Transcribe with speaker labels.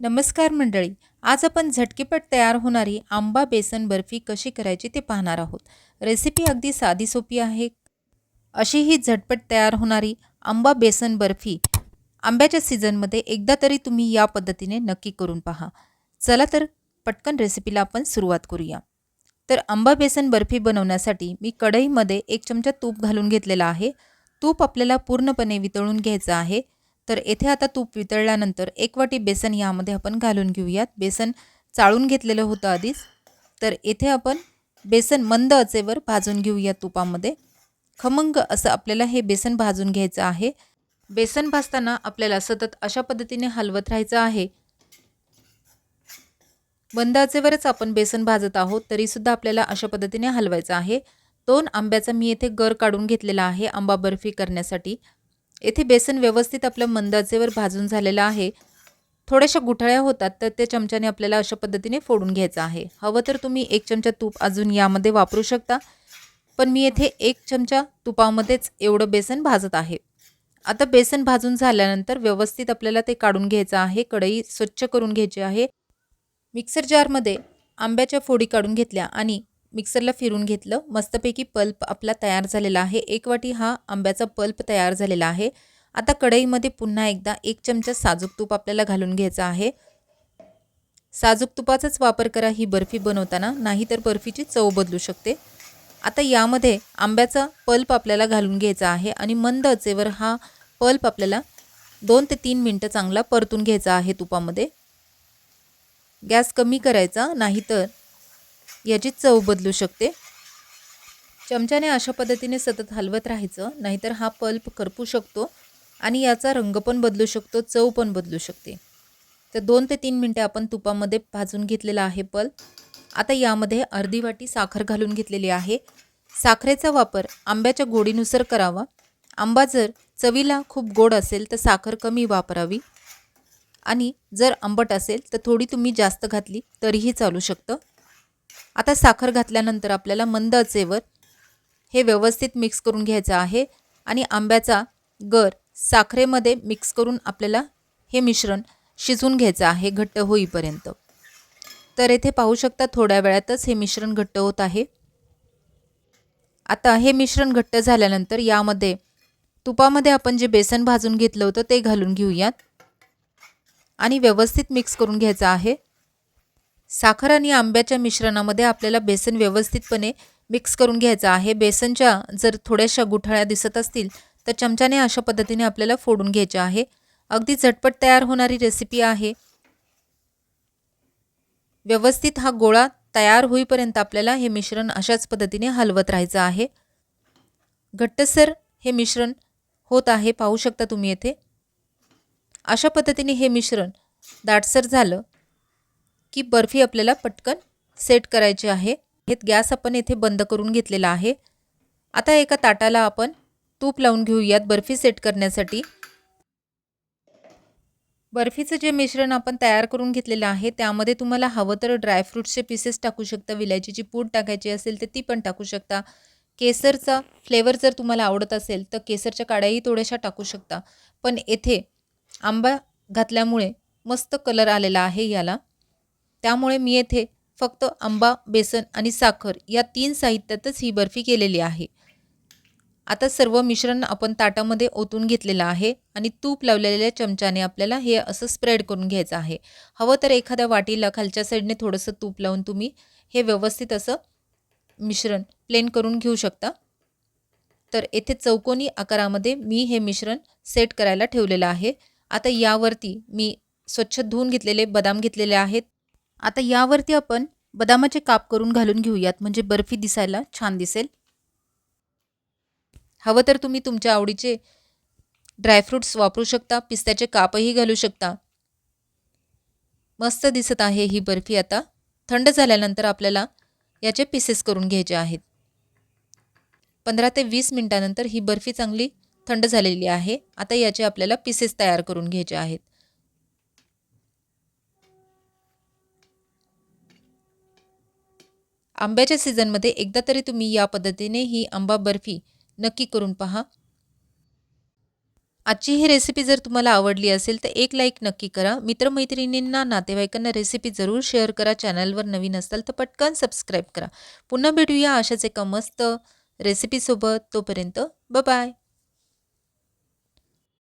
Speaker 1: नमस्कार मंडळी आज आपण झटकीपट तयार होणारी आंबा बेसन बर्फी कशी करायची ते पाहणार आहोत. रेसिपी अगदी साधी सोपी आहे. अशी ही झटपट तयार होणारी आंबा बेसन बर्फी आंब्याच्या सीझनमध्ये एकदा तरी तुम्ही या पद्धतीने नक्की करून पहा. चला तर पटकन रेसिपीला आपण सुरुवात करूया. तर आंबा बेसन बर्फी बनवण्यासाठी मी कढईमध्ये एक चमचा तूप घालून घेतलेला आहे. तूप आपल्याला पूर्णपणे वितळून घ्यायचं आहे. तर येथे आता तूप वितळल्यानंतर एक वाटी बेसन यामध्ये आपण घालून घेऊयात. बेसन चाळून घेतलेलं होतं आधीच. तर येथे आपण बेसन मंद आचेवर भाजून घेऊया तुपामध्ये. खमंग असं आपल्याला हे बेसन भाजून घ्यायचं आहे. बेसन भाजताना आपल्याला सतत अशा पद्धतीने हलवत राहायचं आहे. मंद आचेवरच आपण बेसन भाजत आहोत तरीसुद्धा आपल्याला अशा पद्धतीने हलवायचं आहे. दोन आंब्याचा मी येथे गर काढून घेतलेला आहे आंबा बर्फी करण्यासाठी. येथे बेसन व्यवस्थित आपलं मंदाचेवर भाजून झालेलं आहे. थोड्याशा गुठळ्या होतात तर त्या चमच्याने आपल्याला अशा पद्धतीने फोडून घ्यायचं आहे. हवं तर तुम्ही एक चमचा तूप अजून यामध्ये वापरू शकता. पण मी येथे एक चमचा तुपामध्येच एवढं बेसन भाजत आहे. आता बेसन भाजून झाल्यानंतर व्यवस्थित आपल्याला ते काढून घ्यायचं आहे. कढई स्वच्छ करून घ्यायची आहे. मिक्सर जारमध्ये आंब्याच्या फोडी काढून घेतल्या आणि मिक्सरला फिरून घेतलं. मस्तपैकी पल्प आपला तयार झालेला आहे. एक वाटी हा आंब्याचा पल्प तयार झालेला आहे. आता कढईमध्ये पुन्हा एकदा एक चमचा साजूक तूप आपल्याला घालून घ्यायचा आहे. साजूक तुपाचाच वापर करा ही बर्फी बनवताना नाहीतर बर्फीची चव बदलू शकते. आता यामध्ये आंब्याचा पल्प आपल्याला घालून घ्यायचा आहे आणि मंद अचेवर हा पल्प आपल्याला दोन ते तीन मिनटं चांगला परतून घ्यायचा आहे तुपामध्ये. गॅस कमी करायचा नाहीतर याची चव बदलू शकते. चमच्याने अशा पद्धतीने सतत हलवत राहायचं नाहीतर हा पल्प करपू शकतो आणि याचा रंग पण बदलू शकतो चव पण बदलू शकते. तर दोन ते तीन मिनटे आपण तुपामध्ये भाजून घेतलेला आहे पल्प. आता यामध्ये अर्धी वाटी साखर घालून घेतलेली आहे. साखरेचा वापर आंब्याच्या गोडीनुसार करावा. आंबा जर चवीला खूप गोड असेल तर साखर कमी वापरावी. आणि जर आंबट असेल तर थोडी तुम्ही जास्त घातली तरीही चालू शकतं. आता साखर घातल्यानंतर आपल्याला मंद अचेवर हे व्यवस्थित मिक्स करून घ्यायचं आहे आणि आंब्याचा गर साखरेमध्ये मिक्स करून आपल्याला हे मिश्रण शिजवून घ्यायचं आहे घट्ट होईपर्यंत. तर येथे पाहू शकता थोड्या वेळातच हे मिश्रण घट्ट होत आहे. आता हे मिश्रण घट्ट झाल्यानंतर यामध्ये तुपामध्ये आपण जे बेसन भाजून घेतलं होतं ते घालून घेऊयात. आणि व्यवस्थित मिक्स करून घ्यायचं आहे. साखर आणि आंब्याच्या मिश्रणामध्ये आपल्याला बेसन व्यवस्थितपणे मिक्स करून घ्यायचं आहे. बेसनच्या जर थोड्याशा गुठळ्या दिसत असतील तर चमच्याने अशा पद्धतीने आपल्याला फोडून घ्यायचे आहे. अगदी झटपट तयार होणारी रेसिपी आहे. व्यवस्थित हा गोळा तयार होईपर्यंत आपल्याला हे मिश्रण अशाच पद्धतीने हलवत राहायचं आहे. घट्टसर हे मिश्रण होत आहे. पाहू शकता तुम्ही येथे. अशा पद्धतीने हे मिश्रण दाटसर झालं की बर्फी आपल्याला पटकन सेट करायची आहे. हे गॅस आपण येथे बंद करून घेतलेला आहे. आता एका ताटाला आपण तूप लावून घेऊयात बर्फी सेट करण्यासाठी. बर्फीचं जे मिश्रण आपण तयार करून घेतलेलं आहे त्यामध्ये तुम्हाला हवं तर ड्रायफ्रूट्सचे पीसेस टाकू शकता. विलायचीची पूड टाकायची असेल तर ती पण टाकू शकता. केसरचा फ्लेवर जर तुम्हाला आवडत असेल तर केसरच्या काड्याही थोड्याशा टाकू शकता. पण येथे आंबा घातल्यामुळे मस्त कलर आलेला आहे याला. त्यामुळे मी येथे फक्त आंबा बेसन आणि साखर या तीन साहित्यातच ही बर्फी केलेली आहे. आता सर्व मिश्रण आपण ताटामध्ये ओतून घेतलेलं आहे आणि तूप लावलेल्या चमच्याने आपल्याला हे असं स्प्रेड करून घ्यायचं आहे. हवं तर एखाद्या वाटीला खालच्या साईडने थोडंसं तूप लावून तुम्ही हे व्यवस्थित असं मिश्रण प्लेन करून घेऊ शकता. तर येथे चौकोनी आकारामध्ये मी हे मिश्रण सेट करायला ठेवलेलं आहे. आता यावरती मी स्वच्छ धुवून घेतलेले बदाम घेतलेले आहेत. आता यावरती आपण बदामाचे काप करून घालून घेऊयात. म्हणजे बर्फी दिसायला छान दिसेल. हवं तर तुम्ही तुमच्या आवडीचे ड्रायफ्रूट्स वापरू शकता पिस्त्याचे कापही घालू शकता. मस्त दिसत आहे ही बर्फी आता. थंड झाल्यानंतर आपल्याला याचे पीसेस करून घ्यायचे आहेत. पंधरा ते वीस मिनटानंतर ही बर्फी चांगली थंड झालेली आहे. आता याचे आपल्याला पीसेस तयार करून घ्यायचे आहेत. आंब्याच्या सीझनमध्ये एकदा तरी तुम्ही या पद्धतीने ही आंबा बर्फी नक्की करून पहा. आजची ही रेसिपी जर तुम्हाला आवडली असेल तर एक लाईक नक्की करा. मित्रमैत्रिणींना नातेवाईकांना रेसिपी जरूर शेअर करा. चॅनलवर नवीन असाल तर पटकन सबस्क्राईब करा. पुन्हा भेटूया अशाच एका मस्त रेसिपीसोबत तोपर्यंत बाय